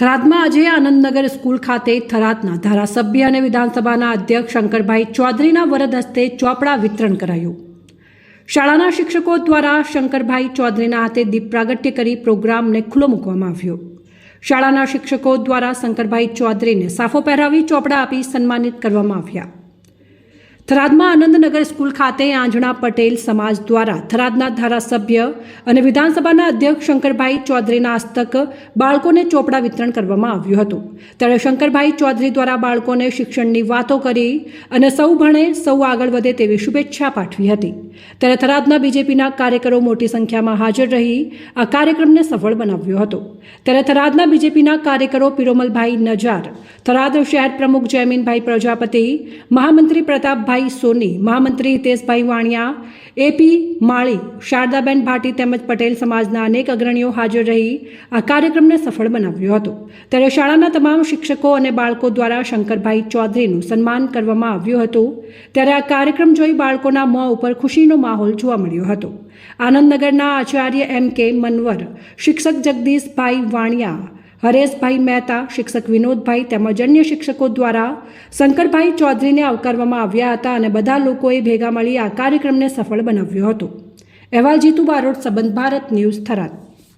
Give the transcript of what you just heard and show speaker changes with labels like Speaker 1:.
Speaker 1: થરાદમાં આજે આનંદનગર સ્કૂલ ખાતે થરાદના ધારાસભ્ય અને વિધાનસભાના અધ્યક્ષ શંકરભાઈ ચૌધરીના વરદ હસ્તે ચોપડા વિતરણ કરાયું. શાળાના શિક્ષકો દ્વારા શંકરભાઈ ચૌધરીના હાથે દીપ પ્રાગટ્ય કરી પ્રોગ્રામને ખુલ્લો મૂકવામાં આવ્યો. શાળાના શિક્ષકો દ્વારા શંકરભાઈ ચૌધરીને સાફો પહેરાવી ચોપડા આપી સન્માનિત કરવામાં આવ્યા. થરાદમાં આનંદનગર સ્કૂલ ખાતે આંજણા પટેલ સમાજ દ્વારા થરાદના ધારાસભ્ય અને વિધાનસભાના અધ્યક્ષ શંકરભાઈ ચૌધરીના હસ્તક બાળકોને ચોપડા વિતરણ કરવામાં આવ્યું હતું. ત્યારે શંકરભાઈ ચૌધરી દ્વારા બાળકોને શિક્ષણની વાતો કરી અને સૌ ભણે સૌ આગળ વધે તેવી શુભેચ્છા પાઠવી હતી. ત્યારે થરાદના બીજેપીના કાર્યકરો મોટી સંખ્યામાં હાજર રહી આ કાર્યક્રમને સફળ બનાવ્યો હતો. ત્યારે થરાદના બીજેપીના કાર્યકરો પિરોમલભાઈ નજાર થરાદ શહેર પ્રમુખ જયમીનભાઈ પ્રજાપતિ, મહામંત્રી પ્રતાપભાઈ સોની, મહામંત્રી હિતેશભાઈ વાણિયા, એપી માળી, શારદાબેન ભાટી તેમજ પટેલ સમાજના અનેક અગ્રણીઓ હાજર રહી આ કાર્યક્રમને સફળ બનાવ્યો હતો. ત્યારે શાળાના તમામ શિક્ષકો અને બાળકો દ્વારા શંકરભાઈ ચૌધરીનું સન્માન કરવામાં આવ્યું હતું. ત્યારે આ કાર્યક્રમ જોઈ બાળકોના મોં ઉપર ખુશીનો માહોલ જોવા મળ્યો હતો. આનંદનગરના આચાર્ય એમ કે મનવર, શિક્ષક જગદીશભાઈ વાણિયા, હરેશભાઈ મહેતા, શિક્ષક વિનોદભાઈ તેમજ અન્ય શિક્ષકો દ્વારા શંકરભાઈ ચૌધરીને આવકારવામાં આવ્યા હતા અને બધા લોકોએ ભેગા મળી આ કાર્યક્રમને સફળ બનાવ્યો હતો. અહેવાલ જીતુ બારોટ, સંબંધ ભારત ન્યૂઝ થરાદ.